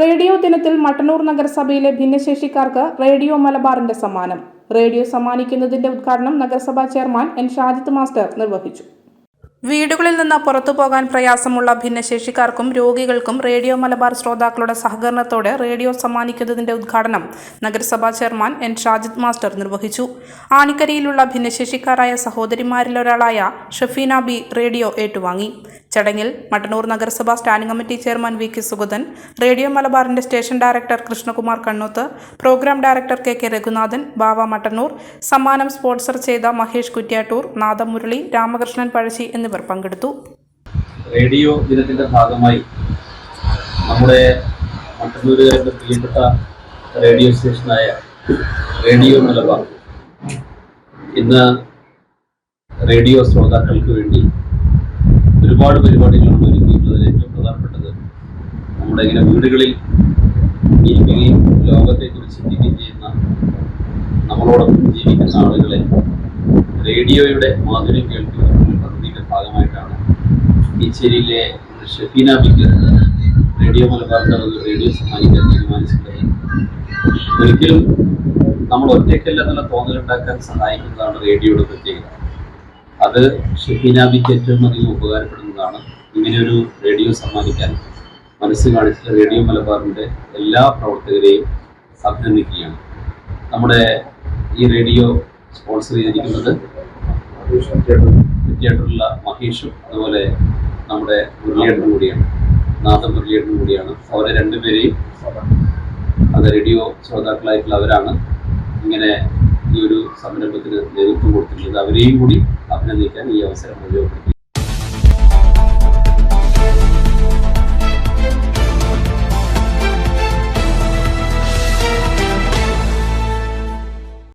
Radio ദിനത്തിൽ മട്ടന്നൂർ നഗരസഭയിലെ ഭിന്നശേഷിക്കാർക്ക് റേഡിയോ മലബാറിന്റെ സമ്മാനം. റേഡിയോ സമ്മാനിക്കുന്നതിന്റെ ഉദ്ഘാടനം നഗരസഭാ ചെയർമാൻ എൻ ഷാജിത്ത് മാസ്റ്റർ നിർവഹിച്ചു. വീടുകളിൽ നിന്ന് പുറത്തു പോകാൻ പ്രയാസമുള്ള ഭിന്നശേഷിക്കാർക്കും രോഗികൾക്കും റേഡിയോ മലബാർ ശ്രോതാക്കളുടെ സഹകരണത്തോടെ റേഡിയോ സമ്മാനിക്കുന്നതിന്റെ ഉദ്ഘാടനം നഗരസഭാ ചെയർമാൻ എൻ ഷാജിദ് മാസ്റ്റർ നിർവഹിച്ചു. ആണിക്കരിയിലുള്ള ഭിന്നശേഷിക്കാരായ സഹോദരിമാരിലൊരാളായ ഷഫീന ബി റേഡിയോ ഏറ്റുവാങ്ങി. ചടങ്ങിൽ മട്ടന്നൂർ നഗരസഭാ standing committee chairman V K Sugathan radio മലബാറിന്റെ station director Krishnakumar Kannoth programme director K K Raghunathan Bava Mattannur സമ്മാനം സ്പോൺസർ ചെയ്ത മഹേഷ് കുറ്റ്യാട്ടൂർ നാദം മുരളി രാമകൃഷ്ണൻ പഴശ്ശി എന്നിവർ പങ്കെടുത്തു. റേഡിയോ ദിനത്തിന്റെ ഭാഗമായി നമ്മുടെ പ്രിയപ്പെട്ട റേഡിയോ സ്റ്റേഷനായ റേഡിയോ മലബാർ ഇന്ന് റേഡിയോ ശ്രോതാക്കൾക്ക് വേണ്ടി ഒരുപാട് പരിപാടികളാണ് ഒരുക്കിയിട്ടുള്ളതിൽ ഏറ്റവും പ്രധാനപ്പെട്ടത് നമ്മുടെ ഇങ്ങനെ വീടുകളിൽ ഇരിക്കുകയും ലോകത്തെക്കുറിച്ച് ചിന്തിക്കുകയും ചെയ്യുന്ന നമ്മളോടൊപ്പം ജീവിക്കുന്ന ആളുകളെ റേഡിയോയുടെ മാധുര്യം കേൾക്കുന്ന പദ്ധതിയുടെ ഭാഗമായിട്ടാണ് കീച്ചേരിയിലെ ഷഫീന ബിക്ക് റേഡിയോ മലബാറിന്റെ ഒരു റേഡിയോ സമ്മാനിക്കാൻ തീരുമാനിച്ചിട്ടുള്ളത് ഒരിക്കലും നമ്മൾ ഒറ്റയ്ക്കല്ല എന്നുള്ള തോന്നലുണ്ടാക്കാൻ സഹായിക്കുന്നതാണ് റേഡിയോയുടെ പ്രത്യേകത. അത് ഷഫീന ബിക്ക് ഏറ്റവും അധികം ഉപകാരപ്പെടുന്നതാണ് ഇങ്ങനെയൊരു റേഡിയോ സമ്മാനിക്കാൻ മനസ്സ് കാണിച്ച റേഡിയോ മലബാറിന്റെ എല്ലാ പ്രവർത്തകരെയും അഭിനന്ദിക്കുകയാണ്. നമ്മുടെ ഈ റേഡിയോ സ്പോൺസർ ചെയ്തിരിക്കുന്നത് തിയേറ്ററിലുള്ള മഹേഷും അതുപോലെ നമ്മുടെ മുരളിയേട്ടനും കൂടിയാണ്. നാഥ മുരളിയേട്ടനും കൂടിയാണ്. അവരെ രണ്ടുപേരെയും അത് റേഡിയോ ശ്രോതാക്കളായിട്ടുള്ള അവരാണ്. ഇങ്ങനെ ഈ ഒരു സംരംഭത്തിന് നേതൃത്വം കൊടുത്തിട്ടുള്ളത്. അവരെയും കൂടി അഭിനന്ദിക്കാൻ ഈ അവസരം ഉപയോഗപ്പെടുത്തി